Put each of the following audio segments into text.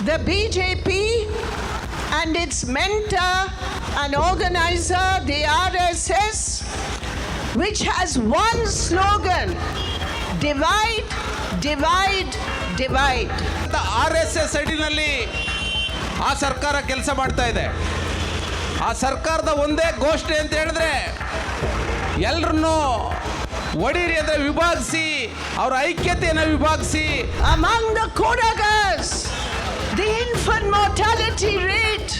the BJP and its mentor and organizer, the RSS, which has one slogan divide, divide, divide. The RSS S ಅಡಿನಲ್ಲಿ ಆ ಸರ್ಕಾರ ಕೆಲಸ ಮಾಡ್ತಾ ಇದೆ ಆ ಸರ್ಕಾರದ ಒಂದೇ ಘೋಷಣೆ ಅಂತ ಹೇಳಿದ್ರೆ ಎಲ್ರನ್ನೂ ಒಡೀರಿ ಅಂದರೆ ವಿಭಾಗಿಸಿ ಅವರ ಐಕ್ಯತೆಯನ್ನು ವಿಭಾಗಿಸಿ Among the Kodagas, the infant mortality rate,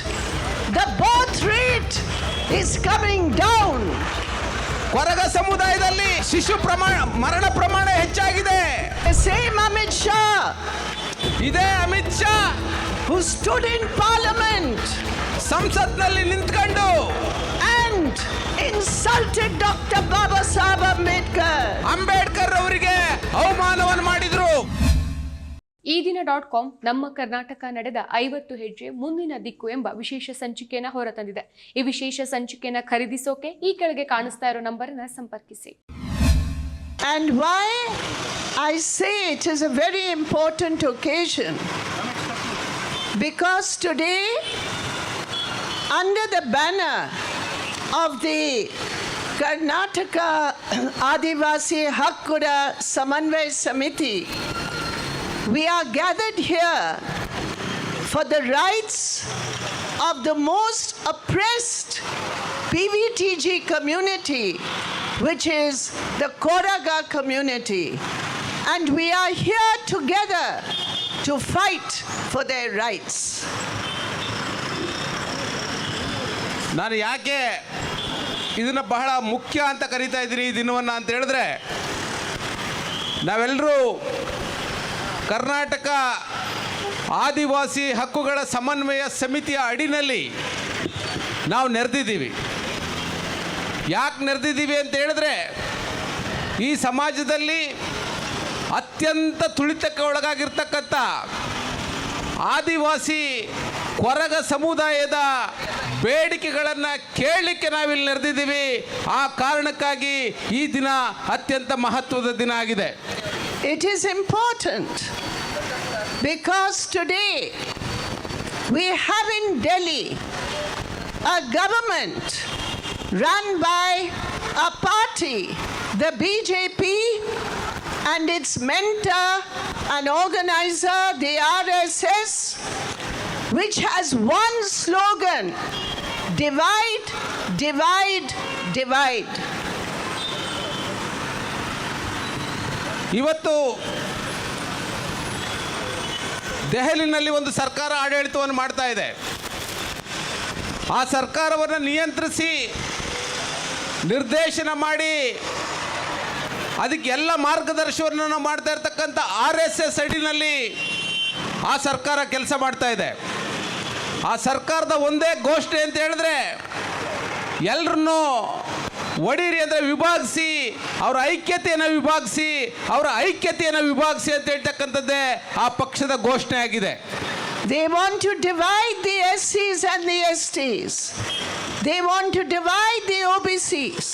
the birth rate is coming down. Koraga ಸಮುದಾಯದಲ್ಲಿ ಶಿಶು ಪ್ರಮಾಣ ಮರಣ ಪ್ರಮಾಣ ಹೆಚ್ಚಾಗಿದೆ The same Amit Shah ಇದೇ Amit Shah who stood in parliament ಸಂಸತ್ನಲ್ಲಿ ನಿಂತ್ಕೊಂಡು and insulted Dr. Baba Sahib Ambedkar. Ambedkar ಅವರಿಗೆ ಅವಮಾನವನ್ನು ಈ ದಿನ ಡಾಟ್ ಕಾಮ್ ನಮ್ಮ ಕರ್ನಾಟಕ ನಡೆದ ಐವತ್ತು ಹೆಜ್ಜೆ ಮುಂದಿನ ದಿಕ್ಕು ಎಂಬ ವಿಶೇಷ ಸಂಚಿಕೆಯನ್ನು ಹೊರತಂದಿದೆ. ಈ ವಿಶೇಷ ಸಂಚಿಕೆಯನ್ನು ಖರೀದಿಸೋಕೆ ಈ ಕೆಳಗೆ ಕಾಣಿಸ್ತಾ ಇರೋ ನಂಬರ್ನ ಸಂಪರ್ಕಿಸಿ. And why I say it is a very important occasion because today under the banner of the Karnataka Adivasi ಹಕ್ಕುರ ಸಮನ್ವಯ ಸಮಿತಿ we are gathered here for the rights of the most oppressed PVTG community, which is the Koraga community. And we are here together to fight for their rights. ನಾನು ಯಾಕೆ ಇದನ್ನು ಬಹಳ ಮುಖ್ಯ ಅಂತ ಕರಿತಾ ಇದ್ದೀನಿ ಈ ದಿನವನ್ನು ಅಂತ ಹೇಳಿದ್ರೆ ನಾವೆಲ್ಲರೂ ಕರ್ನಾಟಕ ಆದಿವಾಸಿ ಹಕ್ಕುಗಳ ಸಮನ್ವಯ ಸಮಿತಿಯ ಅಡಿನಲ್ಲಿ ನಾವು ನೆರೆದಿದ್ದೀವಿ. ಯಾಕೆ ನೆರೆದಿದ್ದೀವಿ ಅಂತ ಹೇಳಿದ್ರೆ ಈ ಸಮಾಜದಲ್ಲಿ ಅತ್ಯಂತ ತುಳಿತಕ್ಕೆ ಒಳಗಾಗಿರ್ತಕ್ಕಂಥ ಆದಿವಾಸಿ ಕೊರಗ ಸಮುದಾಯದ ಬೇಡಿಕೆಗಳನ್ನು ಕೇಳಲಿಕ್ಕೆ ನಾವಿಲ್ಲಿ ನೆರೆದಿದ್ದೀವಿ. ಆ ಕಾರಣಕ್ಕಾಗಿ ಈ ದಿನ ಅತ್ಯಂತ ಮಹತ್ವದ ದಿನ ಆಗಿದೆ. It is important because today we have in Delhi a government run by a party, the BJP, and its mentor and organizer, the RSS, which has one slogan divide, divide, divide. ಇವತ್ತು ದೆಹಲಿನಲ್ಲಿ ಒಂದು ಸರ್ಕಾರ ಆಡಳಿತವನ್ನು ಮಾಡ್ತಾ ಇದೆ. ಆ ಸರ್ಕಾರವನ್ನು ನಿಯಂತ್ರಿಸಿ ನಿರ್ದೇಶನ ಮಾಡಿ ಅದಕ್ಕೆಲ್ಲ ಮಾರ್ಗದರ್ಶನವನ್ನು ಮಾಡ್ತಾ ಇರ್ತಕ್ಕಂಥ ಆರ್ ಎಸ್ ಎಸ್ ಅಡಿನಲ್ಲಿ ಆ ಸರ್ಕಾರ ಕೆಲಸ ಮಾಡ್ತಾ ಇದೆ. ಆ ಸರ್ಕಾರದ ಒಂದೇ ಗೋಷ್ಠಿ ಅಂತ ಹೇಳಿದ್ರೆ ಎಲ್ರನ್ನೂ ಒಡೀರಿ ಅಂದರೆ ವಿಭಾಗಿಸಿ ಅವರ ಐಕ್ಯತೆಯನ್ನು ವಿಭಾಗಿಸಿ ಅವರ ಐಕ್ಯತೆಯನ್ನು ವಿಭಾಗಿಸಿ ಅಂತ ಹೇಳ್ತಕ್ಕಂಥದ್ದೇ ಆ ಪಕ್ಷದ ಘೋಷಣೆ ಆಗಿದೆ They want to divide the SCs and the STs. They want to divide the OBCs.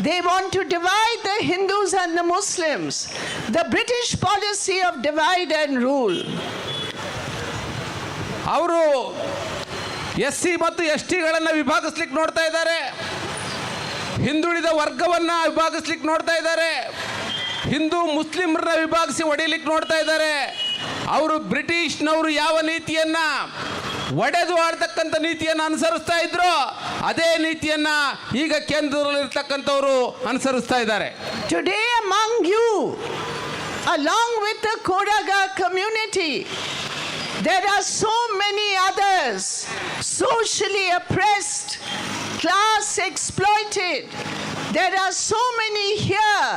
They want to divide the Hindus and the Muslims. The British policy of divide and rule. ಅವರು S C ಮತ್ತು S ಟಿಗಳನ್ನು ವಿಭಾಗಿಸ್ಲಿಕ್ಕೆ ನೋಡ್ತಾ ಇದ್ದಾರೆ ಹಿಂದುಳಿದ ವರ್ಗವನ್ನು ವಿಭಾಗಿಸ್ಲಿಕ್ಕೆ ನೋಡ್ತಾ ಇದ್ದಾರೆ. ಹಿಂದೂ ಮುಸ್ಲಿಮರನ್ನ ವಿಭಾಗಿಸಿ ಹೊಡಿಲಿಕ್ಕೆ ನೋಡ್ತಾ ಇದ್ದಾರೆ. ಅವರು ಬ್ರಿಟಿಷ್ನವರು ಯಾವ ನೀತಿಯನ್ನ ಒಡೆದು ಆಡ್ತಕ್ಕಂಥ ನೀತಿಯನ್ನು ಅನುಸರಿಸ್ತಾ ಇದ್ರು ಅದೇ ನೀತಿಯನ್ನ ಈಗ ಕೇಂದ್ರದಲ್ಲಿರ್ತಕ್ಕಂಥವರು ಅನುಸರಿಸ್ತಾ ಇದ್ದಾರೆ. Today among you along with Kodaga community, there are so many others socially oppressed, class exploited. There are so many here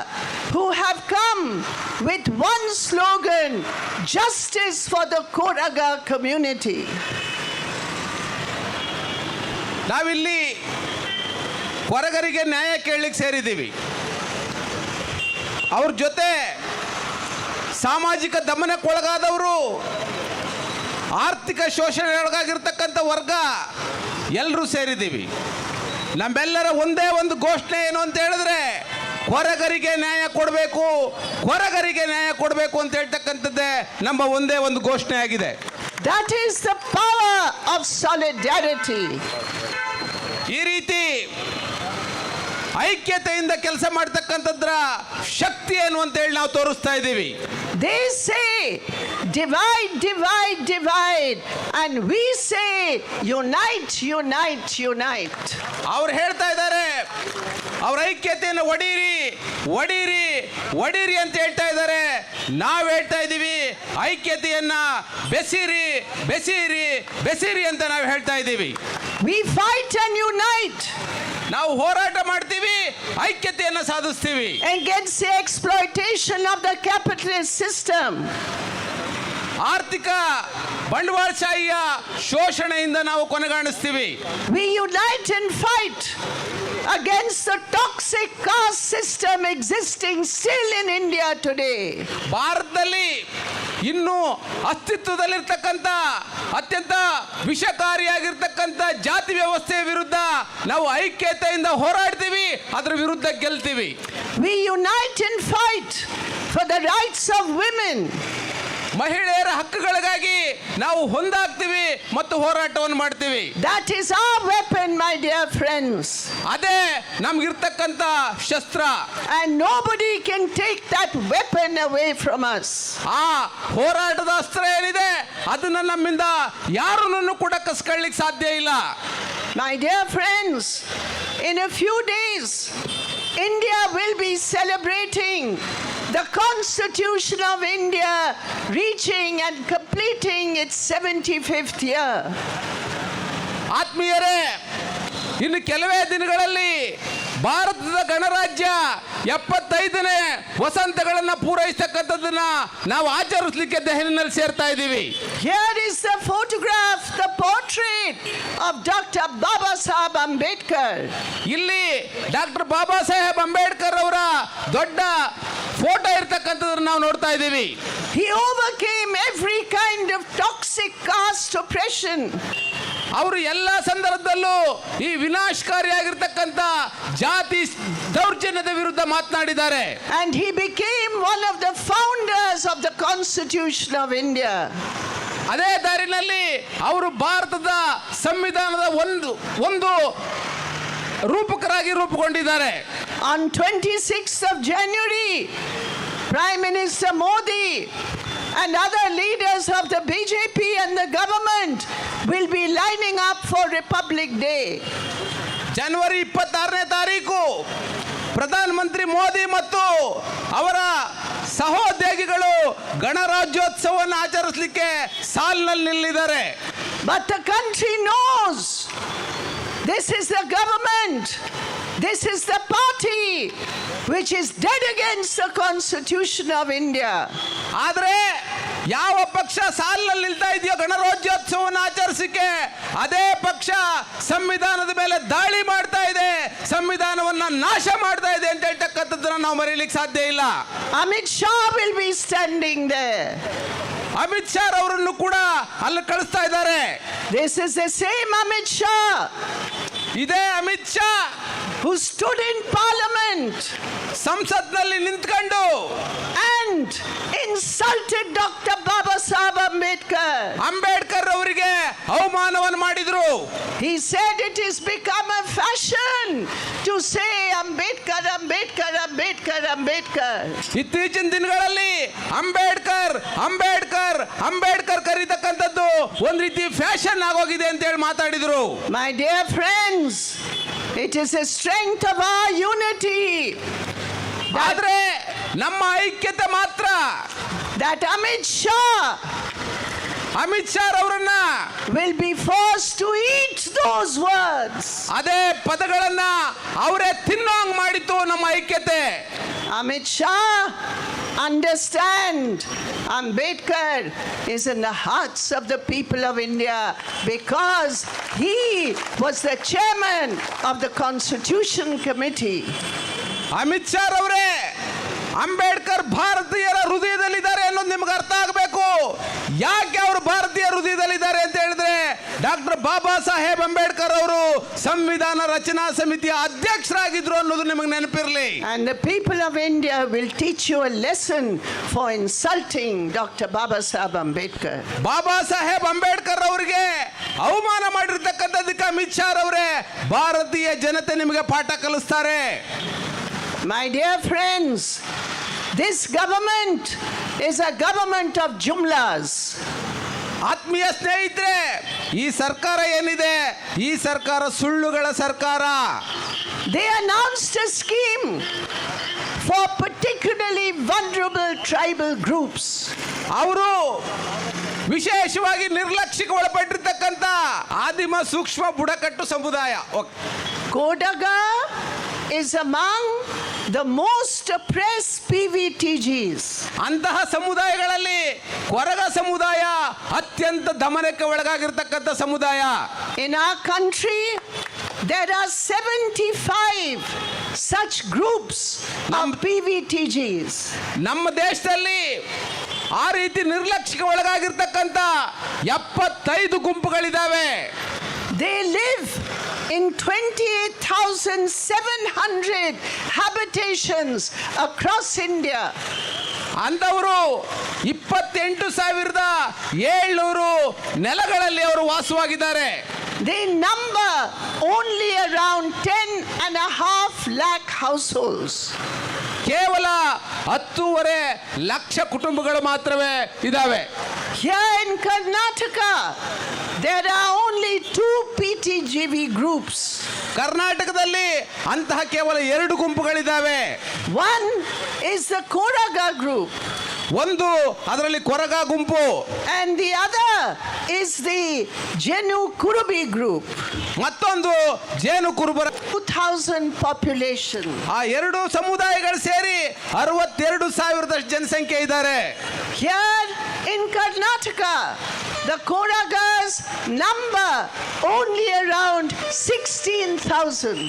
who have come with one slogan justice for the Koraga community. ನಾವಿಲ್ಲಿ ಹೊರಗರಿಗೆ ನ್ಯಾಯ ಕೇಳಲಿಕ್ಕೆ ಸೇರಿದ್ದೀವಿ ಅವ್ರ ಜೊತೆ ಸಾಮಾಜಿಕ ದಮನಕ್ಕೊಳಗಾದವರು ಆರ್ಥಿಕ ಶೋಷಣೆಯೊಳಗಾಗಿರ್ತಕ್ಕಂಥ ವರ್ಗ ಎಲ್ಲರೂ ಸೇರಿದ್ದೀವಿ ನಮ್ಮೆಲ್ಲರ ಒಂದೇ ಒಂದು ಘೋಷಣೆ ಏನು ಅಂತ ಹೇಳಿದ್ರೆ ಹೊರಗರಿಗೆ ನ್ಯಾಯ ಕೊಡಬೇಕು ಹೊರಗರಿಗೆ ನ್ಯಾಯ ಕೊಡಬೇಕು ಅಂತ ಹೇಳ್ತಕ್ಕಂಥದ್ದೇ ನಮ್ಮ ಒಂದೇ ಒಂದು ಘೋಷಣೆ ಆಗಿದೆ. That is the power of solidarity ಈ ರೀತಿ ಐಕ್ಯತೆಯಿಂದ ಕೆಲಸ ಮಾಡ್ತಕ್ಕಂಥದ್ರ ಶಕ್ತಿ ಏನು ಅಂತ ಹೇಳಿ ನಾವು ತೋರಿಸ್ತಾ ಇದ್ದೀವಿ They say, divide, divide, divide. And we say, unite, unite, unite. ಅವ್ರು ಹೇಳ್ತಾ ಇದ್ದಾರೆ ಅವ್ರ ಐಕ್ಯತೆಯನ್ನು ಒಡೀರಿ ಒಡೀರಿ ಒಡೀರಿ ಅಂತ ಹೇಳ್ತಾ ಇದ್ದಾರೆ ನಾವು ಹೇಳ್ತಾ ಇದ್ದೀವಿ ಐಕ್ಯತೆಯನ್ನ ಬೆಸಿರಿ ಬೆಸಿರಿ ಬೆಸಿರಿ ಅಂತ ನಾವು ಹೇಳ್ತಾ ಇದ್ದೀವಿ We fight and unite ನಾವು ಹೋರಾಟ ಮಾಡ್ತೀವಿ ಐಕ್ಯತೆಯನ್ನು ಸಾಧಿಸ್ತೀವಿ. Exploitation of the capitalist system ಆರ್ಥಿಕ ಬಂಡವಾಳಶಾಹಿಯ ಶೋಷಣೆಯಿಂದ ನಾವು ಕೊನೆಗಾಣಿಸ್ತೀವಿ. We unite and fight against the toxic caste system existing still in India today. ಭಾರತದಲ್ಲಿ ಇನ್ನೂ ಅಸ್ತಿತ್ವದಲ್ಲಿರ್ತಕ್ಕಂಥ ಅತ್ಯಂತ ವಿಷಕಾರಿಯಾಗಿರ್ತಕ್ಕಂಥ ಜಾತಿ ವ್ಯವಸ್ಥೆಯ ವಿರುದ್ಧ ನಾವು ಐಕ್ಯತೆಯಿಂದ ಹೋರಾಡ್ತೀವಿ ಅದರ ವಿರುದ್ಧ ಗೆಲ್ತೀವಿ We unite and fight for the rights of women. ಮಹಿಳೆಯರ ಹಕ್ಕುಗಳಿಗಾಗಿ ನಾವು ಹೊಂದಾಗ್ತೀವಿ ಮತ್ತು ಹೋರಾಟವನ್ನು ಮಾಡ್ತೀವಿ. That is our weapon my dear friends ಅದೇ ನಮ್ಗಿರ್ತಕ್ಕಂತ ಶಸ್ತ್ರ. And nobody can take that weapon away from us ಆ ಹೋರಾಟದ ಅಸ್ತ್ರ ಏನಿದೆ ಅದನ್ನ ನಮ್ಮಿಂದ ಯಾರನ್ನು ಕೂಡ ಕಸ್ಕೊಳ್ಳಿಕ್ ಸಾಧ್ಯ ಇಲ್ಲ. My dear friends in a few days India will be celebrating the Constitution of India reaching and completing its 75th year. ಆತ್ಮೀಯರೇ ಇನ್ನು ಕೆಲವೇ ದಿನಗಳಲ್ಲಿ ಭಾರತದ ಗಣರಾಜ್ಯ ಎಪ್ಪತ್ತೈದನೇ ವಸಂತಗಳನ್ನ ಪೂರೈಸ್ತಕ್ಕಂಥದ್ದನ್ನ ನಾವು ಆಚರಿಸಲಿಕ್ಕೆ ದೆಹಲಿನಲ್ಲಿ ಸೇರ್ತಾ ಇದ್ದೀವಿ Here is the photograph, the portrait of Dr. Baba Sahib Ambedkar. ಇಲ್ಲಿ ಡಾಕ್ಟರ್ ಬಾಬಾ ಸಾಹೇಬ್ ಅಂಬೇಡ್ಕರ್ ಅವರ ದೊಡ್ಡ ಫೋಟೋ ಇರ್ತಕ್ಕಂಥದ್ದನ್ನ ನಾವು ನೋಡ್ತಾ ಇದ್ದೀವಿ He overcame every kind of toxic caste oppression. ಅವರು ಎಲ್ಲ ಸಂದರ್ಭದಲ್ಲೂ ಈ ವಿನಾಶಕಾರಿಯಾಗಿರ್ತಕ್ಕಂಥ ಜಾತಿ ದೌರ್ಜನ್ಯದ ವಿರುದ್ಧ ಮಾತನಾಡಿದ್ದಾರೆ And he became one of the founders of the Constitution of India. ಅದೇ ದಾರಿನಲ್ಲಿ ಅವರು ಭಾರತದ ಸಂವಿಧಾನದ ಒಂದು ಒಂದು ರೂಪಕರಾಗಿ ರೂಪುಗೊಂಡಿದ್ದಾರೆ On 26th of January, Prime Minister Modi and other leaders of the BJP and the government will be lining up for Republic Day. ಜನವರಿ ಇಪ್ಪತ್ತಾರನೇ ತಾರೀಕು ಪ್ರಧಾನಮಂತ್ರಿ ಮೋದಿ ಮತ್ತು ಅವರ ಸಹೋದ್ಯೋಗಿಗಳು ಗಣರಾಜ್ಯೋತ್ಸವವನ್ನು ಆಚರಿಸಲಿಕ್ಕೆ ಸಾಲಿನಲ್ಲಿ ನಿಲ್ಲಿದ್ದಾರೆ But the country knows this is the government, this is the party which is dead against the Constitution of India. ಆದರೆ ಯಾವ ಪಕ್ಷ ಸಾಲಿನಲ್ಲಿ ನಿಲ್ತಾ ಇದೆಯೋ ಗಣರಾಜ್ಯೋತ್ಸವವನ್ನು ಆಚರಿಸಿಕೆ ಅದೇ ಪಕ್ಷ ಸಂವಿಧಾನದ ಮೇಲೆ ದಾಳಿ ಮಾಡ್ತಾ ಇದೆ ಸಂವಿಧಾನವನ್ನ ನಾಶ ಮಾಡ್ತಾ ಇದೆ ಅಂತ ಹೇಳ್ತಕ್ಕಂಥದ್ದನ್ನ ನಾವು ಮರೀಲಿಕ್ಕೆ ಸಾಧ್ಯ ಇಲ್ಲ Amit Shah will be standing there. Amit Shah ಅವರನ್ನು ಕೂಡ ಅಲ್ಲಿ ಕಳಿಸ್ತಾ ಇದ್ದಾರೆ This is the same Amit Shah ಇದೇ Amit Shah who stood in parliament ಸಂಸತ್ನಲ್ಲಿ ನಿಂತ್ಕೊಂಡು and insulted Dr. Baba Saheb Ambedkar. Ambedkar ಅವರಿಗೆ ಅವಮಾನವನ್ನು ಮಾಡಿದ್ರು He said it is become a fashion to say Ambedkar Ambedkar Ambedkar Ambedkar ಇತ್ತೀಚಿನ ದಿನಗಳಲ್ಲಿ ಅಂಬೇಡ್ಕರ್ ಅಂಬೇಡ್ಕರ್ ಅಂಬೇಡ್ಕರ್ ಕರೀತಕ್ಕಂಥದ್ದು ಒಂದು ರೀತಿ ಫ್ಯಾಷನ್ ಆಗೋಗಿದೆ ಅಂತ ಹೇಳಿ ಮಾತಾಡಿದ್ರು. My dear friends it is a strength of a unity ಆದರೆ ನಮ್ಮ ಐಕ್ಯತೆ ಮಾತ್ರ ದಟ್ ಅಮಿತ್ ಶಾ ಅಮಿತ್ ಶಾ ಅವರನ್ನ will be forced to eat those words. ಅದೇ ಪದಗಳನ್ನ ಅವರೇ ತಿನ್ನೋಂಗ್ ಮಾಡಿತ್ತು ನಮ್ಮ ಐಕ್ಯತೆ Amit Shah, understand, Ambedkar is in the hearts of the people of India because he was the chairman of the Constitution Committee. Amit Shah ಅವರೇ ಅಂಬೇಡ್ಕರ್ ಭಾರತೀಯರ ಹೃದಯದಲ್ಲಿದ್ದಾರೆ ಅನ್ನೋದು ನಿಮ್ಗೆ ಅರ್ಥ ಆಗಬೇಕು ಯಾಕೆ ಅವರು ಭಾರತೀಯ ಹೃದಯದಲ್ಲಿದ್ದಾರೆ ಅಂತ ಹೇಳಿದ್ರೆ ಡಾಕ್ಟರ್ ಬಾಬಾ ಸಾಹೇಬ್ ಅಂಬೇಡ್ಕರ್ ಅವರು ಸಂವಿಧಾನ ರಚನಾ ಸಮಿತಿಯ ಅಧ್ಯಕ್ಷರಾಗಿದ್ರು ಅನ್ನೋದು ನಿಮಗೆ ನೆನಪಿರಲಿ And the people of India will teach you a lesson for insulting Dr. Baba Saheb Ambedkar. Baba Saheb Ambedkar ಅವರಿಗೆ ಅವಮಾನ ಮಾಡಿರ್ತಕ್ಕಂಥದ್ದಕ್ಕೆ ಅಮಿತ್ ಶಾ ಅವರೇ ಭಾರತೀಯ ಜನತೆ ನಿಮಗೆ ಪಾಠ ಕಲಿಸ್ತಾರೆ My dear friends, this government is a government of jumlas. ಆತ್ಮೀಯ ಸ್ನೇಹಿತರೆ ಈ ಸರ್ಕಾರ ಏನಿದೆ ಈ ಸರ್ಕಾರ ಸುಳ್ಳುಗಳ ಸರ್ಕಾರ They announced a scheme for particularly vulnerable tribal groups. ಅವರು ವಿಶೇಷವಾಗಿ ನಿರ್ಲಕ್ಷ್ಯಕ್ಕೆ ಒಳಪಟ್ಟಿರ್ತಕ್ಕಂಥ ಆದಿಮ ಸೂಕ್ಷ್ಮ ಬುಡಕಟ್ಟು ಸಮುದಾಯ okay. Is among the most oppressed PVTGs. ಅಂತಹ ಸಮುದಾಯಗಳಲ್ಲಿ ಕೊರಗ ಸಮುದಾಯ ಅತ್ಯಂತ ದಮನಕ್ಕೆ ಒಳಗಾಗಿರ್ತಕ್ಕಂಥ ಸಮುದಾಯ In our country, there are 75 such groups of PVTGs. ನಮ್ಮ ದೇಶದಲ್ಲಿ ಆ ರೀತಿ ನಿರ್ಲಕ್ಷ್ಯಕ್ಕೆ ಒಳಗಾಗಿರ್ತಕ್ಕಂಥ ಎಪ್ಪತ್ತೈದು ಗುಂಪುಗಳಿದ್ದಾವೆ They live in 28,700 habitations across India. ಅಂಥವರು ಇಪ್ಪತ್ತೆಂಟು ಸಾವಿರದ ಏಳ್ನೂರು ನೆಲಗಳಲ್ಲಿ ಅವರು ವಾಸವಾಗಿದ್ದಾರೆ They number only around 10 and a half lakh households. ಕೇವಲ ಹತ್ತೂವರೆ ಲಕ್ಷ ಕುಟುಂಬಗಳು ಮಾತ್ರವೇ ಇದ್ದಾವೆ Here in Karnataka, there are only two PTGV groups. ಕರ್ನಾಟಕದಲ್ಲಿ ಅಂತಹ ಕೇವಲ ಎರಡು ಗುಂಪುಗಳಿದ್ದಾವೆ one is the Koraga group, ಒಂದು ಅದರಲ್ಲಿ ಕೊರಗ ಗುಂಪು. And the other is the Jenu Kurubi group ಮತ್ತೊಂದು ಜೇನು ಕುರುಬರ. ಟೂ ಥೌಸಂಡ್ ಪಾಪ್ಯುಲೇಷನ್ ಆ ಎರಡು ಸಮುದಾಯಗಳು ಸೇರಿ ಅರವತ್ತೆರಡು ಸಾವಿರದಷ್ಟು ಜನಸಂಖ್ಯೆ ಇದ್ದಾರೆ. Here in Karnataka the Koragas number only around sixteen thousand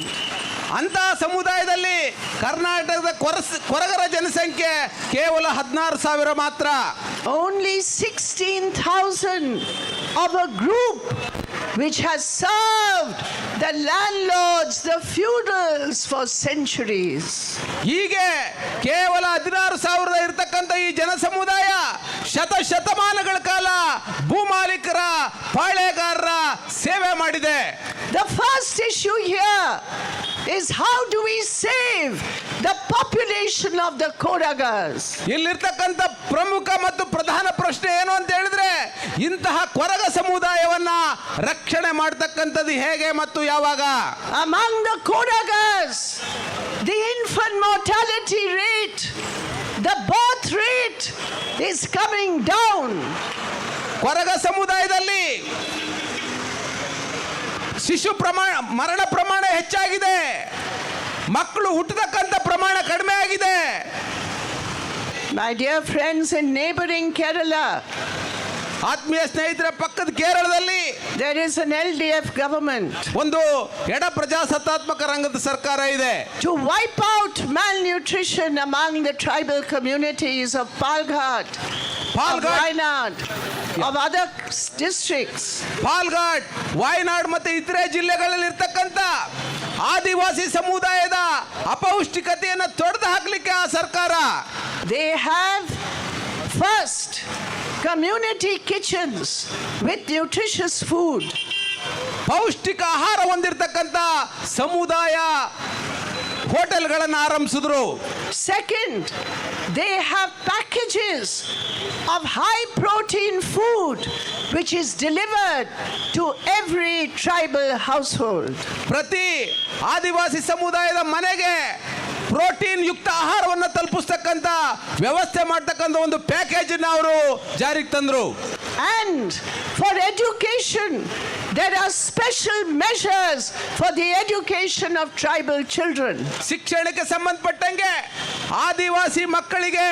ಅಂತಹ ಸಮುದಾಯದಲ್ಲಿ ಕರ್ನಾಟಕದ ಕೊರಸ್ ಕೊರಗರ ಜನಸಂಖ್ಯೆ ಕೇವಲ ಹದಿನಾರು ಸಾವಿರ ಮಾತ್ರ only Only 16,000 of group which which has served the landlords, the feudals for centuries. ಹೀಗೆ ಕೇವಲ ಹದಿನಾರು ಸಾವಿರದ ಇರತಕ್ಕಂಥ ಈ ಜನ ಸಮುದಾಯ ಶತ ಶತಮಾನಗಳ ಕಾಲ ಭೂಮಾಲೀಕರ ಪಾಳೆಗಾರರ ಸೇವೆ ಮಾಡಿದೆ The first issue here is how do we save the population of the Koragas? ಇಲ್ಲಿರ್ತಕ್ಕಂಥ ಪ್ರಮುಖ ಮತ್ತು ಪ್ರಧಾನ ಪ್ರಶ್ನೆ ಏನು ಅಂತ ಹೇಳಿದ್ರೆ ಇಂತಹ ಕೊರಗ ಸಮುದಾಯವನ್ನ ರಕ್ಷಣೆ ಮಾಡ್ತಕ್ಕಂಥದ್ದು ಹೇಗೆ ಮತ್ತು ಯಾವಾಗ Among the Koragas, the infant mortality rate, the birth rate is coming down. Koraga ಸಮುದಾಯದಲ್ಲಿ ಶಿಶು ಪ್ರಮಾಣ ಮರಣ ಪ್ರಮಾಣ ಹೆಚ್ಚಾಗಿದೆ. ಮಕ್ಕಳು ಹುಟ್ಟತಕ್ಕಂಥ ಪ್ರಮಾಣ ಕಡಿಮೆ ಆಗಿದೆ My dear friends in neighboring Kerala, ಆತ್ಮೀಯ ಸ್ನೇಹಿತರ ಪಕ್ಕದ ಕೇರಳದಲ್ಲಿ there is an L D F ಒಂದು ಎಡ ಪ್ರಜಾಸತ್ತಾತ್ಮಕ ರಂಗದ ಸರ್ಕಾರ ಇದೆ. To wipe out malnutrition among the tribal communities of Palghat Palghat Wayanad of districts Palghat Wayanad ಮತ್ತು ಇತರೆ ಜಿಲ್ಲೆಗಳಲ್ಲಿ ಇರ್ತಕ್ಕಂಥ ಆದಿವಾಸಿ ಸಮುದಾಯದ ಅಪೌಷ್ಟಿಕತೆಯನ್ನು ತೊಡೆದು ಹಾಕಲಿಕ್ಕೆ ಆ ಸರ್ಕಾರ. They have first community kitchens with nutritious food. ಪೌಷ್ಟಿಕ ಆಹಾರ ಹೊಂದಿರತಕ್ಕಂಥ ಸಮುದಾಯ ಹೋಟೆಲ್ಗಳನ್ನು ಆರಂಭಿಸಿದ್ರು Second, they have packages of high protein food which is delivered to every tribal household. ಪ್ರತಿ ಆದಿವಾಸಿ ಸಮುದಾಯದ ಮನೆಗೆ ಪ್ರೋಟೀನ್ ಯುಕ್ತ ಆಹಾರವನ್ನು ತಲುಪಿಸ್ತಕ್ಕಂಥ ವ್ಯವಸ್ಥೆ ಮಾಡ್ತಕ್ಕಂಥ ಒಂದು ಪ್ಯಾಕೇಜನ್ನು ಅವರು ಜಾರಿಗೆ ತಂದರು. And for education, there are special measures for the education of tribal children. ಶಿಕ್ಷಣಕ್ಕೆ ಸಂಬಂಧಪಟ್ಟಂಗೆ ಆದಿವಾಸಿ ಮಕ್ಕಳಿಗೆ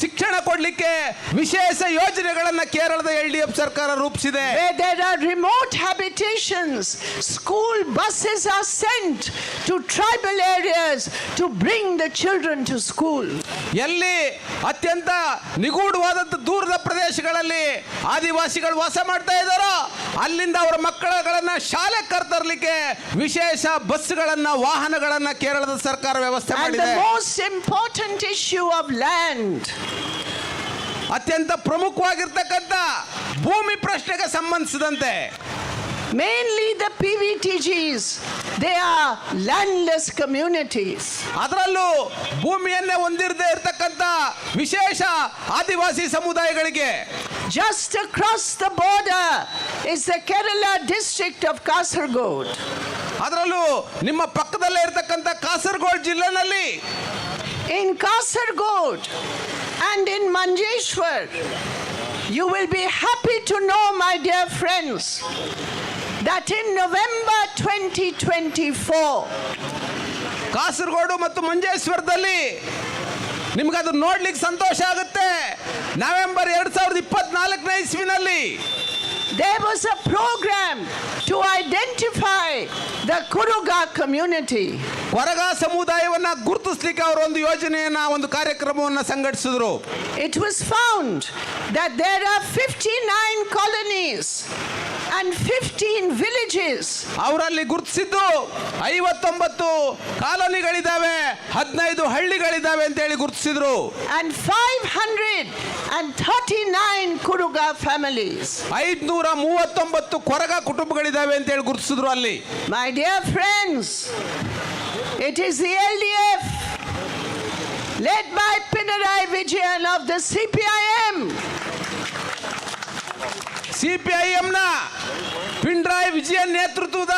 ಶಿಕ್ಷಣ ಕೊಡಲಿಕ್ಕೆ ವಿಶೇಷ ಯೋಜನೆಗಳನ್ನು ಕೇರಳದ ಎಲ್ ಡಿ ಎಫ್ ಸರ್ಕಾರ ರೂಪಿಸಿದೆ Where there are remote habitations, school buses are sent to tribal areas to bring the children to school. ಎಲ್ಲಿ ಅತ್ಯಂತ ನಿಗೂಢವಾದಂಥ ದೂರದ ಪ್ರದೇಶಗಳಲ್ಲಿ ಆದಿವಾಸಿಗಳು ವಾಸ ಮಾಡ್ತಾ ಇದ್ದಾರೋ ಅಲ್ಲಿಂದ ಅವರ ಮಕ್ಕಳುಗಳನ್ನು ಶಾಲೆ ಕರ್ತರ್ಲಿಕ್ಕೆ ವಿಶೇಷ ಬಸ್ಗಳನ್ನ ವಾಹನಗಳನ್ನ ಕೇರಳದ ಸರ್ಕಾರ ವ್ಯವಸ್ಥೆ ಮಾಡಿದೆ most important issue of land. ಅತ್ಯಂತ ಪ್ರಮುಖವಾಗಿರ್ತಕ್ಕಂಥ ಭೂಮಿ ಪ್ರಶ್ನೆಗೆ ಸಂಬಂಧಿಸಿದಂತೆ mainly the P V T PVTGs, they are landless communities. ಅದರಲ್ಲೂ ಭೂಮಿಯನ್ನೇ ಹೊಂದಿರದೇ ಇರತಕ್ಕಂಥ ವಿಶೇಷ ಆದಿವಾಸಿ ಸಮುದಾಯಗಳಿಗೆ Just across the border is the Kerala district of Kasargod. ಅದರಲ್ಲೂ ನಿಮ್ಮ ಪಕ್ಕದಲ್ಲೇ ಇರತಕ್ಕಂಥ ಕಾಸರಗೋಡು ಜಿಲ್ಲೆನಲ್ಲಿ In Kasargod and in Manjeshwar, you will be happy to know, my dear friends, that in November 2024, Kasaragod ಮತ್ತು ಮಂಜೇಶ್ವರದಲ್ಲಿ ನಿಮ್ಗೆ ಅದು ನೋಡ್ಲಿಕ್ಕೆ ಸಂತೋಷ ಆಗುತ್ತೆ. ನವೆಂಬರ್ ಎರಡು ಸಾವಿರದ ಇಪ್ಪತ್ನಾಲ್ಕನೇ ಇಸ್ವಿನಲ್ಲಿ there was a program to identify the Kuruga community. Koraga ಸಮುದಾಯವನ್ನ ಗುರುತಿಸ್ಲಿಕ್ಕೆ ಅವರು ಒಂದು ಯೋಜನೆಯನ್ನ ಒಂದು ಕಾರ್ಯಕ್ರಮವನ್ನ ಸಂಘಟಿಸಿದ್ರು. It was found that there are 59 colonies and 15 villages. ಅವರಲ್ಲಿ ಗುರುತಿಸಿದ್ದು ಐವತ್ತೊಂಬತ್ತು ಕಾಲೋನಿಗಳಿದ್ದಾವೆ ಹದಿನೈದು ಹಳ್ಳಿಗಳಿದ್ದಾವೆ ಅಂತ ಹೇಳಿ ಗುರುತಿಸಿದ್ರು. And 539 Kuruga families. ಐದ್ನೂರ ಮೂವತ್ತೊಂಬತ್ತು ಕೊರಗ ಕುಟುಂಬಗಳಿದ್ದಾವೆ ಅಂತ ಹೇಳಿ ಗುರುತಿಸಿದ್ರು ಅಲ್ಲಿ. My dear friends, it is the LDF led by Pinarayi Vijayan of the CPIM C P I ಎಂನ Pinarayi Vijayan ನೇತೃತ್ವದ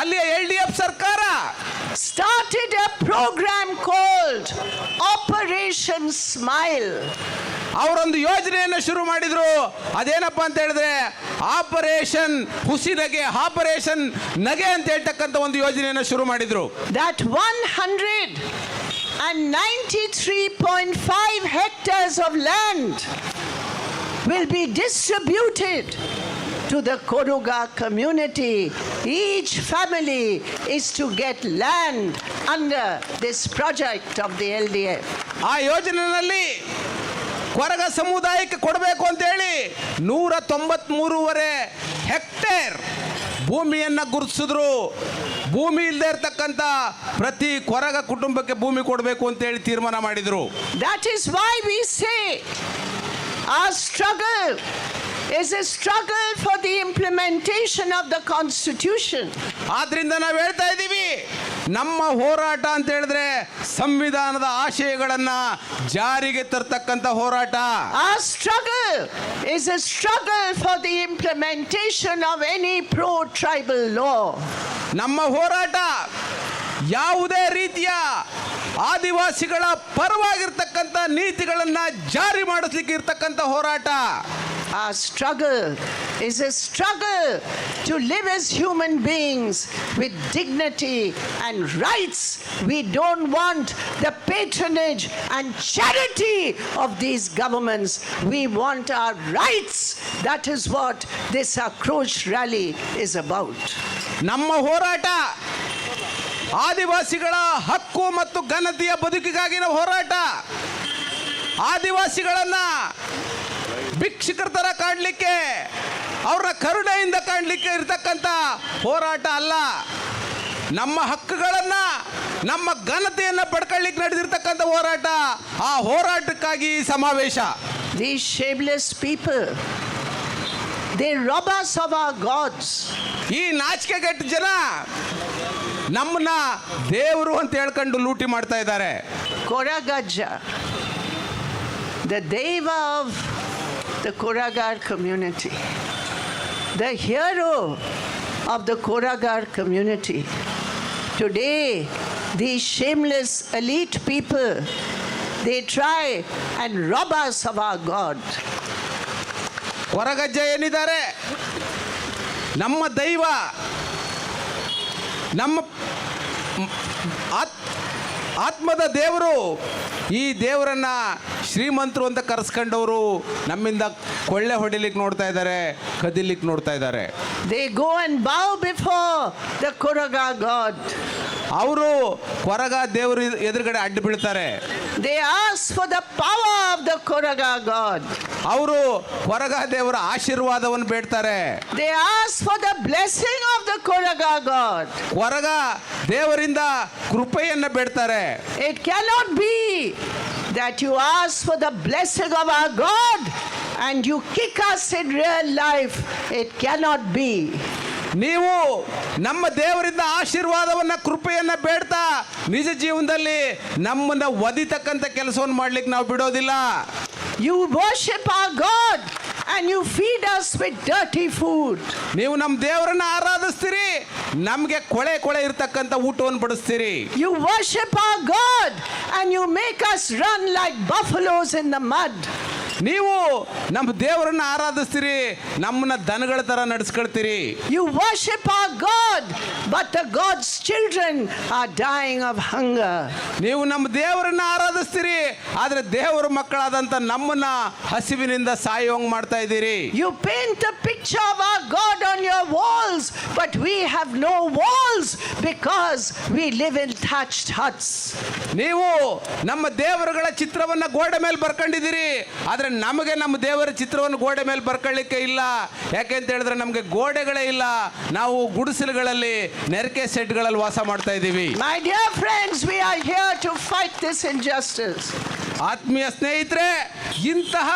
ಅಲ್ಲಿಯ ಎಲ್ ಡಿ ಎಫ್ ಸರ್ಕಾರ. Started a programme called operation smile ಅವರೊಂದು ಯೋಜನೆಯನ್ನು ಶುರು ಮಾಡಿದ್ರು. ಅದೇನಪ್ಪ ಅಂತ ಹೇಳಿದ್ರೆ ಆಪರೇಷನ್ ಹುಸಿ ನಗೆ ಆಪರೇಷನ್ ನಗೆ ಅಂತ ಹೇಳ್ತಕ್ಕಂಥ ಒಂದು ಯೋಜನೆಯನ್ನು ಶುರು ಮಾಡಿದ್ರು. That 193.5 hectares of land will be distributed to the Koruga community. Each family is to get land under this project of the LDF. ಆ ಯೋಜನೆಯಲ್ಲಿ ಕೊರಗ ಸಮುದಾಯಕ್ಕೆ ಕೊಡಬೇಕು ಅಂತೇಳಿ ನೂರ ತೊಂಬತ್ಮೂರುವರೆ ಹೆಕ್ಟೇರ್ ಭೂಮಿಯನ್ನ ಗುರುತಿಸಿದ್ರು ಭೂಮಿ ಇಲ್ಲದೆ ಇರ್ತಕ್ಕಂಥ ಪ್ರತಿ ಕೊರಗ ಕುಟುಂಬಕ್ಕೆ ಭೂಮಿ ಕೊಡಬೇಕು ಅಂತೇಳಿ ತೀರ್ಮಾನ ಮಾಡಿದ್ರು That is why we say our struggle is a struggle for the implementation of the Constitution. ಆದ್ರಿಂದ ನಾವು ಹೇಳ್ತಾ ಇದ್ದೀವಿ ನಮ್ಮ ಹೋರಾಟ ಅಂತ ಹೇಳಿದ್ರೆ ಸಂವಿಧಾನದ ಆಶಯಗಳನ್ನ ಜಾರಿಗೆ ತರ್ತಕ್ಕಂತ ಹೋರಾಟ Our struggle is a struggle for the implementation of any pro tribal law. ನಮ್ಮ ಹೋರಾಟ ಯಾವುದೇ ರೀತಿಯ ಆದಿವಾಸಿಗಳ ಪರವಾಗಿರ್ತಕ್ಕಂಥ ನೀತಿಗಳನ್ನ ಜಾರಿ ಮಾಡಿಸ್ಲಿಕ್ಕೆ ಇರ್ತಕ್ಕಂಥ ಹೋರಾಟ Our struggle is a struggle to live as human beings with dignity and rights. We don't want the patronage and charity of these governments. We want our rights. That is what this Akrosh rally is about. ನಮ್ಮ ಹೋರಾಟ ಆದಿವಾಸಿಗಳ ಹಕ್ಕು ಮತ್ತು ಘನತೆಯ ಬದುಕಿಗಾಗಿನ ಹೋರಾಟ. ಆದಿವಾಸಿಗಳನ್ನ ಭಿಕ್ಷಕರ ಥರ ಕಾಣಲಿಕ್ಕೆ ಅವರ ಕರುಣೆಯಿಂದ ಕಾಣಲಿಕ್ಕೆ ಇರತಕ್ಕಂತ ಹೋರಾಟ ಅಲ್ಲ. ನಮ್ಮ ಹಕ್ಕುಗಳನ್ನ ನಮ್ಮ ಘನತೆಯನ್ನ ಪಡ್ಕೊಳ್ಳಿಕ್ಕೆ ನಡೆದಿರ್ತಕ್ಕಂಥ ಹೋರಾಟ. ಆ ಹೋರಾಟಕ್ಕಾಗಿ ಸಮಾವೇಶ. The shameless people, they rob us of our gods. ಈ ನಾಚಿಕೆಗೆಟ್ಟ ಜನ ನಮ್ಮನ್ನ ದೇವರು ಅಂತ ಹೇಳ್ಕೊಂಡು ಲೂಟಿ ಮಾಡ್ತಾ ಇದ್ದಾರೆ Koragaja, the Deva of the Koragar community, the hero of the Koragar community. Today, these shameless elite people, they try and rob us of our God. ಹೊರಗಜ್ಜ ಏನಿದ್ದಾರೆ ನಮ್ಮ ದೈವ, ನಮ್ಮ ಆತ್- ಆತ್ಮದ ದೇವರು, ಈ ದೇವರನ್ನ ಶ್ರೀಮಂತರು ಅಂತ ಕರೆಸ್ಕೊಂಡವರು ನಮ್ಮಿಂದ ಕೊಳ್ಳೆ ಹೊಡಿಲಿಕ್ಕೆ ನೋಡ್ತಾ ಇದ್ದಾರೆ, ಕದಿಲಿಕ್ಕೆ ನೋಡ್ತಾ ಇದ್ದಾರೆ they go and bow before the Koraga God. ಅವರು ಕೊರಗ ದೇವರು ಎದುರುಗಡೆ ಅಡ್ಡ ಬೀಳ್ತಾರೆ. They ask for the power of the Koraga god ಅವರು ಕೊರಗ ದೇವರ ಆಶೀರ್ವಾದವನ್ನು ಬೇಡ್ತಾರೆ. They ask for the blessing of the Koraga god Koraga ದೇವರಿಂದ ಕೃಪೆಯನ್ನ ಬೇಡ್ತಾರೆ. It can not be that you ask for the blessing of a god and you kick us in real life it can not be ನೀವು ನಮ್ಮ ದೇವರಿಂದ ಆಶೀರ್ವಾದವನ್ನ ಕೃಪೆಯನ್ನ ಬೇಡ್ತಾ ನಿಜ ಜೀವನದಲ್ಲಿ ನಮ್ಮನ್ನ ಒದಿತಕ್ಕಂಥ ಕೆಲಸವನ್ನು ಮಾಡ್ಲಿಕ್ಕೆ ನಾವು ಬಿಡೋದಿಲ್ಲ you worship our god and you feed us with dirty food. ನೀವು ನಮ್ಮ ದೇವರನ್ನ ಆರಾಧಿಸ್ತೀರಿ ನಮಗೆ ಕೊಳೆ ಕೊಳೆ ಇರತಕ್ಕಂಥ ಊಟವನ್ನು ಬಡಿಸ್ತೀರಿ You worship our God and you make us run like buffaloes in the mud. ನೀವು ನಮ್ಮ ದೇವರನ್ನ ಆರಾಧಿಸ್ತೀರಿ ನಮ್ಮನ್ನ ದನಗಳ ತರ ನಡೆಸ್ಕೊಳ್ತೀರಿ. You worship a god but the God's children are dying of hunger. ನೀವು ನಮ್ಮ ದೇವರನ್ನ ಆರಾಧಿಸ್ತೀರಿ ಆದ್ರೆ ದೇವರ ಮಕ್ಕಳಾದಂತ ನಮ್ಮನ್ನ ಹಸಿವಿನಿಂದ ಸಾಯೋಂಗ್ ಮಾಡ್ತಾ ಇದ್ದೀರಿ. You paint a picture of a god on your walls but we have no walls because we live in thatched huts ನೀವು ನಮ್ಮ ದೇವರುಗಳ ಚಿತ್ರವನ್ನ ಗೋಡೆ ಮೇಲೆ ಬರ್ಕೊಂಡಿದ್ದೀರಿ ಆದ್ರೆ ನಮಗೆ ನಮ್ಮ ದೇವರ ಚಿತ್ರವನ್ನು ಗೋಡೆ ಮೇಲೆ ಬರ್ಕೊಳ್ಳಿಕ್ಕೆ ಇಲ್ಲ ಯಾಕೆ ಅಂತ ಹೇಳಿದ್ರೆ ನಮಗೆ ಗೋಡೆಗಳೇ ಇಲ್ಲ ನಾವು ಗುಡಿಸಲುಗಳಲ್ಲಿ ನೆರಕೆ ಸೆಟ್ಗಳಲ್ಲಿ ವಾಸ ಮಾಡ್ತಾ ಇದ್ದೀವಿ My dear friends, we are here to fight this injustice. ಆತ್ಮೀಯ ಸ್ನೇಹಿತರೆ ಇಂತಹ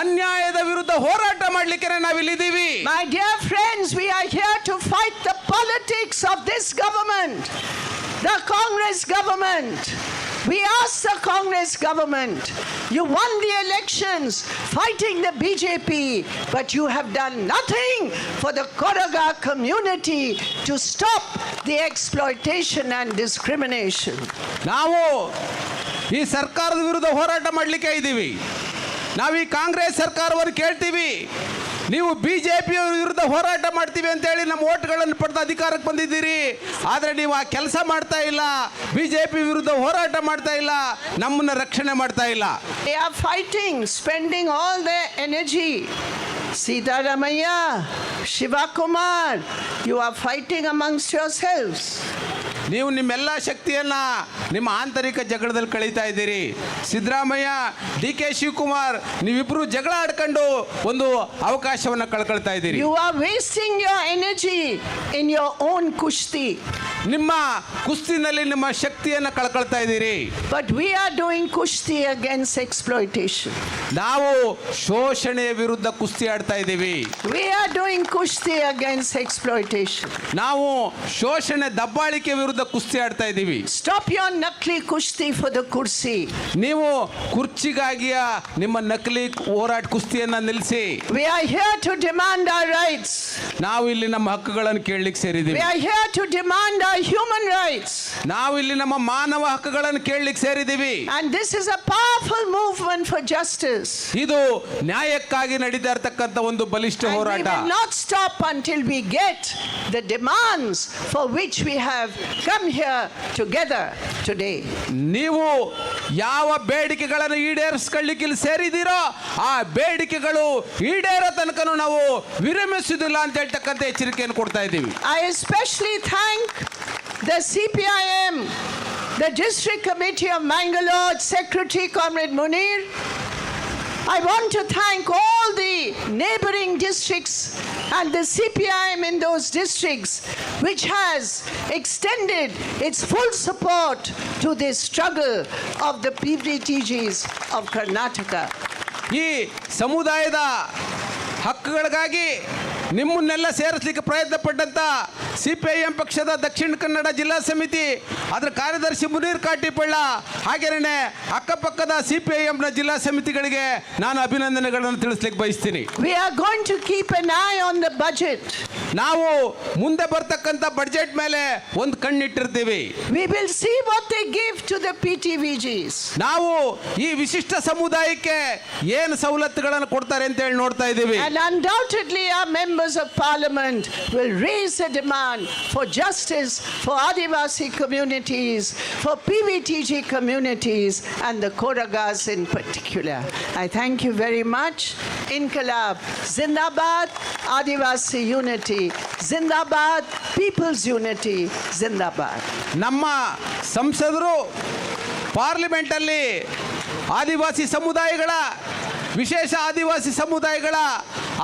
ಅನ್ಯಾಯದ ವಿರುದ್ಧ ಹೋರಾಟ ಮಾಡ್ಲಿಕ್ಕೆ ನಾವಿಲ್ಲಿದ್ದೀವಿ My dear friends, we are here to fight the politics of this government, the Congress government. We ask the Congress government, you won the elections fighting the BJP, but you have done nothing for the Koraga community to stop the exploitation and discrimination. ನಾವು ಈ ಸರ್ಕಾರದ ವಿರುದ್ಧ ಹೋರಾಟ ಮಾಡಲಿಕ್ಕೆ ಇದ್ದೀವಿ ನಾವು ಈ ಕಾಂಗ್ರೆಸ್ ಸರ್ಕಾರವನ್ನು ಕೇಳ್ತೀವಿ ನೀವು ಬಿ ಜೆ ಪಿಯವರ ವಿರುದ್ಧ ಹೋರಾಟ ಮಾಡ್ತೀವಿ ಅಂತೇಳಿ ನಮ್ಮ ಓಟ್ಗಳನ್ನು ಪಡೆದ ಅಧಿಕಾರಕ್ಕೆ ಬಂದಿದ್ದೀರಿ. ಆದರೆ ನೀವು ಆ ಕೆಲಸ ಮಾಡ್ತಾ ಇಲ್ಲ. ಬಿ ಜೆ ಪಿ ವಿರುದ್ಧ ಹೋರಾಟ ಮಾಡ್ತಾ ಇಲ್ಲ. ನಮ್ಮನ್ನು ರಕ್ಷಣೆ ಮಾಡ್ತಾ ಇಲ್ಲ. They are fighting spending all the energy Siddaramaiah, Shivakumar you are fighting fighting amongst yourselves. ನೀವು ನಿಮ್ಮೆಲ್ಲ ಶಕ್ತಿಯನ್ನ ನಿಮ್ಮ ಆಂತರಿಕ ಜಗಳದಲ್ಲಿ ಕಳೀತಾ ಇದ್ದೀರಿ. ಸಿದ್ದರಾಮಯ್ಯ ಡಿ ಕೆ ಶಿವಕುಮಾರ್, ನೀವಿಬ್ರು ಜಗಳ ಆಡ್ಕೊಂಡು ಒಂದು ಅವಕಾಶವನ್ನ ಕಳ್ಕೊಳ್ತಾ ಇದ್ದೀರಿ. You are wasting your energy in your own kushti. ನಿಮ್ಮ ಕುಸ್ತಿನಲ್ಲಿ ನಿಮ್ಮ ಶಕ್ತಿಯನ್ನು ಕಳ್ಕೊಳ್ತಾ ಇದ್ದೀರಿ. But we are doing kushti against exploitation ನಾವು ಶೋಷಣೆಯ ವಿರುದ್ಧ ಕುಸ್ತಿ ಆಡ್ತಾ ಇದ್ದೀವಿ. We are doing kushti against exploitation ನಾವು ಶೋಷಣೆ ದಬ್ಬಾಳಿಕೆ ವಿರುದ್ಧ ಕುಸ್ತಿ ಆಡ್ತಾ ಇದ್ದೀವಿ. ಸ್ಟಾಪ್ ಯೋರ್ ನಕ್ಲಿ ಕುಸ್ತಿ ಫಾರ್ ದ ಕುರ್ಸಿ ನೀವು ಕುರ್ಚಿಗಾಗಿ ನಿಮ್ಮ ನಕಲಿ ಹೋರಾಟ ಕುಸ್ತಿಯನ್ನ ನಿಲ್ಲಿಸಿ. We are here to demand our rights ನಾವು ಇಲ್ಲಿ ನಮ್ಮ ಹಕ್ಕುಗಳನ್ನು ಕೇಳಲಿಕ್ಕೆ ಸೇರಿದ್ದೀವಿ. We are here to demand human rights. ನಾವು ಇಲ್ಲಿ ನಮ್ಮ ಮಾನವ ಹಕ್ಕುಗಳನ್ನು ಕೇಳಲಿಕ್ಕೆ ಸೇರಿದ್ದೀವಿ And this is a powerful movement for justice. ಇದು ನ್ಯಾಯಕ್ಕಾಗಿ ನಡೀತಾ ಇರತಕ್ಕಂಥ ಒಂದು ಬಲಿಷ್ಠ And we ಹೋರಾಟ will not stop until we get the demands for which we have come here together today. ನೀವು ಯಾವ ಬೇಡಿಕೆಗಳನ್ನು ಈಡೇರಿಸ್ಕೊಳ್ಳಿಕ್ಕೆ ಇಲ್ಲಿ ಸೇರಿದ್ದೀರೋ ಆ ಬೇಡಿಕೆಗಳು ಈಡೇರೋ ತನಕನೂ ನಾವು ವಿರಮಿಸುವುದಿಲ್ಲ ಅಂತ ಹೇಳ್ತಕ್ಕಂಥ ಎಚ್ಚರಿಕೆಯನ್ನು ಕೊಡ್ತಾ ಇದ್ದೀವಿ I especially thank the CPIM, the District Committee of Mangalore, Secretary Comrade Munir. I want to thank all the neighboring districts and the CPIM in those districts, which has extended its full support to this struggle of the PVTGs of Karnataka. ಈ ಸಮುದಾಯದ ಹಕ್ಕುಗಳಿಗಾಗಿ ನಿಮ್ಮನ್ನೆಲ್ಲ ಸೇರಿಸಲಿಕ್ಕೆ ಪ್ರಯತ್ನ ಪಟ್ಟಂತ C P I M ಪಕ್ಷದ ದಕ್ಷಿಣ ಕನ್ನಡ ಜಿಲ್ಲಾ ಸಮಿತಿ ಅದರ ಕಾರ್ಯದರ್ಶಿ ಮುನೀರ್ ಕಾಟಿಪಳ್ಳ ಹಾಗೇನೆ ಅಕ್ಕಪಕ್ಕದ ಸಿಪಿಐಎಂನ ಜಿಲ್ಲಾ ಸಮಿತಿಗಳಿಗೆ ನಾನು ಅಭಿನಂದನೆಗಳನ್ನು ತಿಳಿಸ್ಲಿಕ್ಕೆ ಬಯಸ್ತೀನಿ We are going to keep an eye on the budget. ನಾವು ಮುಂದೆ ಬರ್ತಕ್ಕಂಥ ಬಜೆಟ್ ಮೇಲೆ ಒಂದು ಕಣ್ಣಿಟ್ಟಿರ್ತೀವಿ We will see what they give to the PTVGs. ನಾವು ಈ ವಿಶಿಷ್ಟ ಸಮುದಾಯಕ್ಕೆ ಏನು ಸವಲತ್ತುಗಳನ್ನು ಕೊಡ್ತಾರೆ ಅಂತ ಹೇಳಿ ನೋಡ್ತಾ ಇದ್ದೀವಿ And undoubtedly, our members of parliament will raise a demand for justice for Adivasi communities, for PVTG communities, and the Koragas in particular. I thank you very much. Inkalab, Zindabad, Adivasi unity, Zindabad, people's unity, Zindabad. ನಮ್ಮ ಸಂಸದರು ಪಾರ್ಲಿಮೆಂಟಲ್ಲಿ ಆದಿವಾಸಿ ಸಮುದಾಯಗಳ ವಿಶೇಷ ಆದಿವಾಸಿ ಸಮುದಾಯಗಳ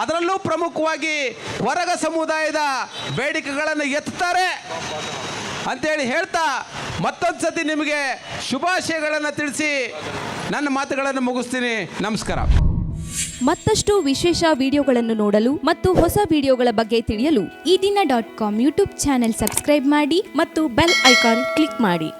ಅದರಲ್ಲೂ ಪ್ರಮುಖವಾಗಿ ಹೊರಗ ಸಮುದಾಯದ ಬೇಡಿಕೆಗಳನ್ನು ಎತ್ತುತ್ತಾರೆ ಅಂತೇಳಿ ಹೇಳ್ತಾ ಮತ್ತೊಂದು ಸತಿ ನಿಮಗೆ ಶುಭಾಶಯಗಳನ್ನು ತಿಳಿಸಿ ನನ್ನ ಮಾತುಗಳನ್ನು ಮುಗಿಸ್ತೀನಿ. ನಮಸ್ಕಾರ. ಮತ್ತಷ್ಟು ವಿಶೇಷ ವಿಡಿಯೋಗಳನ್ನು ನೋಡಲು ಮತ್ತು ಹೊಸ ವಿಡಿಯೋಗಳ ಬಗ್ಗೆ ತಿಳಿಯಲು Ee Dina dot com YouTube channel subscribe ಮಾಡಿ ಮತ್ತು ಬೆಲ್ ಐಕಾನ್ ಕ್ಲಿಕ್ ಮಾಡಿ.